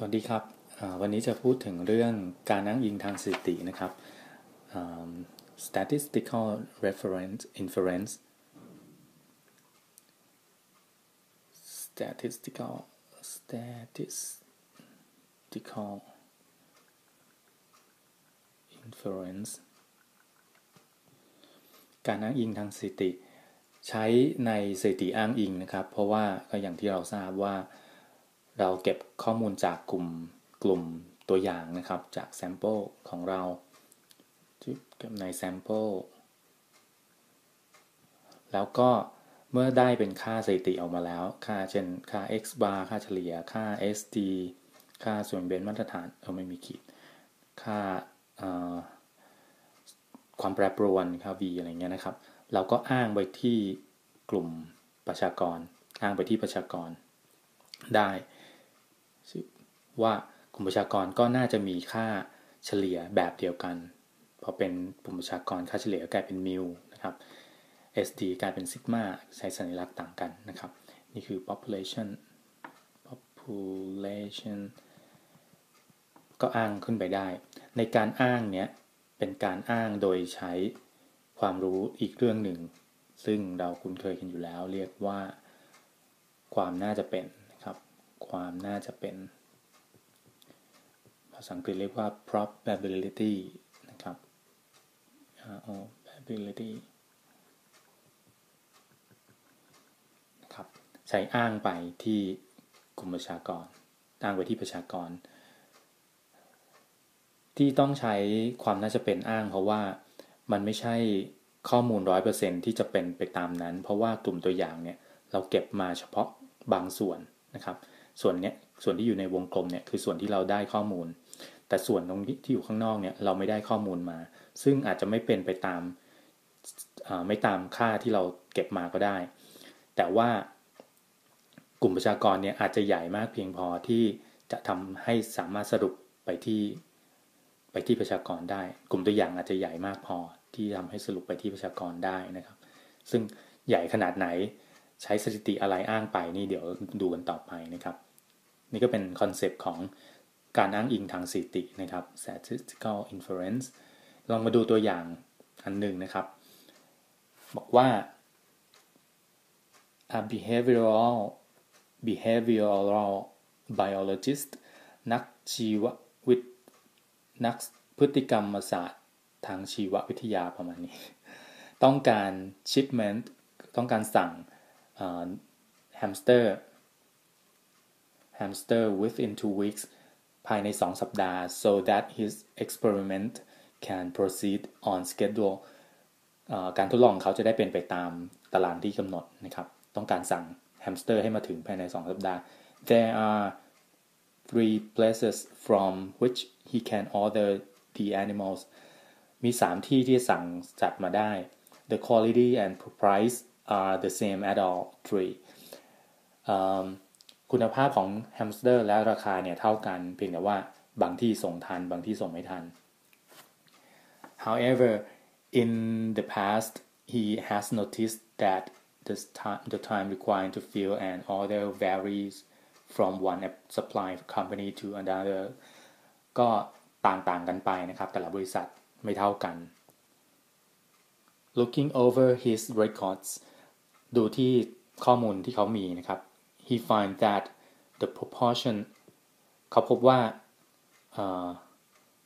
สวัสดีครับ วันนี้จะพูดถึงเรื่องการนั่งยิงทางสถิตินะครับ statistical reference inference statistical statistical inference การอ้างอิงทางสถิติ ใช้ในสถิติอ้างอิงนะครับ เพราะว่าก็อย่างที่เราทราบว่า เราเก็บข้อมูลจากกลุ่มกลุ่มตัวอย่างนะครับจากแซมเปิลของเราเก็บในแซมเปิลแล้วก็เมื่อได้เป็นค่าสถิติออกมาแล้ว ค่าเช่นค่า x bar ค่าเฉลี่ย ค่า st ค่าส่วนเบนมาตรฐานเออไม่มีขีด ค่าความแปรปรวนค่า v อะไรเงี้ยนะครับ เราก็อ้างไปที่กลุ่มประชากร อ้างไปที่ประชากรได้ ว่ากลุ่มประชากรก็น่าจะมีค่าเฉลี่ยแบบเดียวกัน พอเป็นกลุ่มประชากรค่าเฉลี่ยกลายเป็นมิวนะครับ SD กลายเป็นซิกมาใช้สัญลักษณ์ต่างกันนะครับ นี่คือ population population ก็อ้างขึ้นไปได้ ในการอ้างเนี้ยเป็นการอ้างโดยใช้ความรู้อีกเรื่องหนึ่ง ซึ่งเราคุ้นเคยกันอยู่แล้ว เรียกว่าความน่าจะเป็น ความน่าจะเป็น ภาษาอังกฤษเรียกว่า probability นะครับ probability นะครับใช้อ้างไปที่กลุ่มประชากร อ้างไปที่ประชากร ที่ต้องใช้ความน่าจะเป็นอ้างเพราะว่ามันไม่ใช่ข้อมูล 100%ที่จะเป็นไปตามนั้น เพราะว่ากลุ่มตัวอย่างเนี่ย เราเก็บมาเฉพาะบางส่วนนะครับ ส่วนเนี้ยส่วนที่อยู่ในวงกลมเนี่ยคือส่วนที่เราได้ข้อมูล แต่ส่วนตรงที่อยู่ข้างนอกเนี่ยเราไม่ได้ข้อมูลมา ซึ่งอาจจะไม่เป็นไปตามไม่ตามค่าที่เราเก็บมาก็ได้ แต่ว่ากลุ่มประชากรเนี่ยอาจจะใหญ่มากเพียงพอที่จะทำให้สามารถสรุปไปที่ไปที่ประชากรได้ กลุ่มตัวอย่างอาจจะใหญ่มากพอที่ทำให้สรุปไปที่ประชากรได้นะครับ ซึ่งใหญ่ขนาดไหนใช้สถิติอะไรอ้างไปนี่เดี๋ยวดูกันต่อไปนะครับ นี่ก็เป็นคอนเซปต์ของการอ้างอิงทางสถิตินะครับ statistical inference ลองมาดูตัวอย่างอันหนึ่งนะครับ บอกว่า a behavioral behavioral biologist นักชีววิทนักพฤติกรรมศาสตร์ทางชีววิทยาประมาณนี้ ต้องการ shipment ต้องการสั่ง hamster hamster within two weeks ภายใน 2 สัปดาห์ so that his experiment can proceed on schedule การทดลองเขาจะได้เป็นไปตามตารางที่กำหนดนะครับ ต้องการสั่งแฮมสเตอร์ให้มาถึงภายใน 2 สัปดาห์ there are three places from which he can order the animals มี 3 ที่ที่สั่งจัดมาได้ the quality and price are the same at all three คุณภาพของแฮมสเตอร์และราคาเนี่ยเท่ากัน เพียงแต่ว่าบางที่ส่งทัน บางที่ส่งไม่ทัน however in the past he has noticed that the time, the time required to fill an order varies from one supply company to another ก็ต่างๆกันไปนะครับ แต่ละบริษัทไม่เท่ากัน looking over his records ดูที่ข้อมูลที่เขามีนะครับ he find that the proportion เขาพบว่า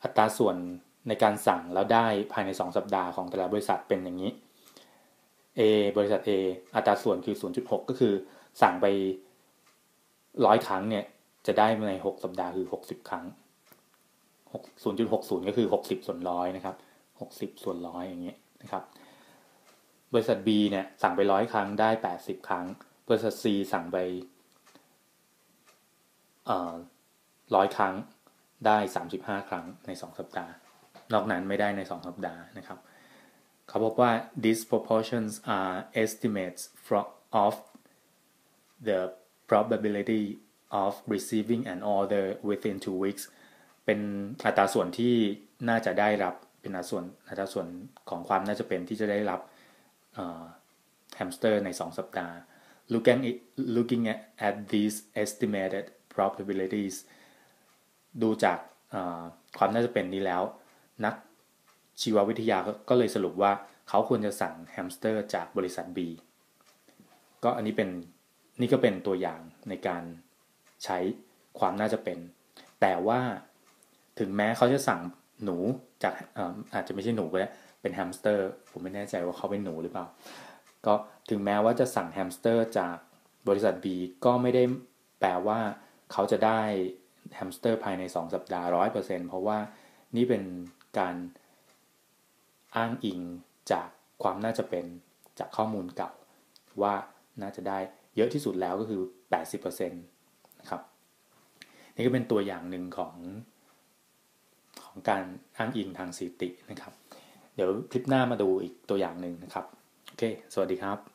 อัตราส่วนในการสั่งแล้วได้ภายใน 2 สัปดาห์ของแต่ละบริษัทเป็นอย่างนี้ A บริษัท A อัตราส่วนคือ 0.6 ก็คือสั่งไปร้อยครั้งเนี่ย จะได้ใน 6 สัปดาห์คือ 60 ครั้ง 0.60 ก็คือ 60 ส่วนร้อยนะครับ 60 ส่วนร้อยอย่างเงี้ยนะครับ บริษัท B เนี่ยสั่งไปร้อยครั้งได้ 80 ครั้ง บริษัท C สั่งไปร้อยครั้งได้35ครั้งใน2สัปดาห์ นอกนั้นไม่ได้ใน2สัปดาห์นะครับ เขาพบว่า these proportions are estimates from of the probability of receiving an order within two weeks เป็นอัตราส่วนที่น่าจะได้รับเป็นอัตราส่วนอัตราส่วนของความน่าจะเป็นที่จะได้รับแฮมสเตอร์ใน 2 สัปดาห์ looking looking at, at these estimated probabilities ดูจากความน่าจะเป็นนี้แล้ว นักชีววิทยาก็เลยสรุปว่าเขาควรจะสั่งแฮมสเตอร์จากบริษัท B ก็อันนี้เป็นนี่ก็เป็นตัวอย่างในการใช้ความน่าจะเป็น แต่ว่าถึงแม้เขาจะสั่งหนูจากอาจจะไม่ใช่หนูก็ได้เป็นแฮมสเตอร์ ผมไม่แน่ใจว่าเขาเป็นหนูหรือเปล่า ก็ถึงแม้ว่าจะสั่งแฮมสเตอร์จากบริษัท B ก็ไม่ได้แปลว่าเขาจะได้แฮมสเตอร์ภายใน 2 สัปดาห์ 100%เพราะว่านี่เป็นการอ้างอิงจากความน่าจะเป็นจากข้อมูลเก่า ว่าน่าจะได้เยอะที่สุดแล้วก็คือ 80%นะครับ นี่ก็เป็นตัวอย่างหนึ่งของของการอ้างอิงทางสถิตินะครับ เดี๋ยวคลิปหน้ามาดูอีกตัวอย่างหนึ่งนะครับ โอเค สวัสดีครับ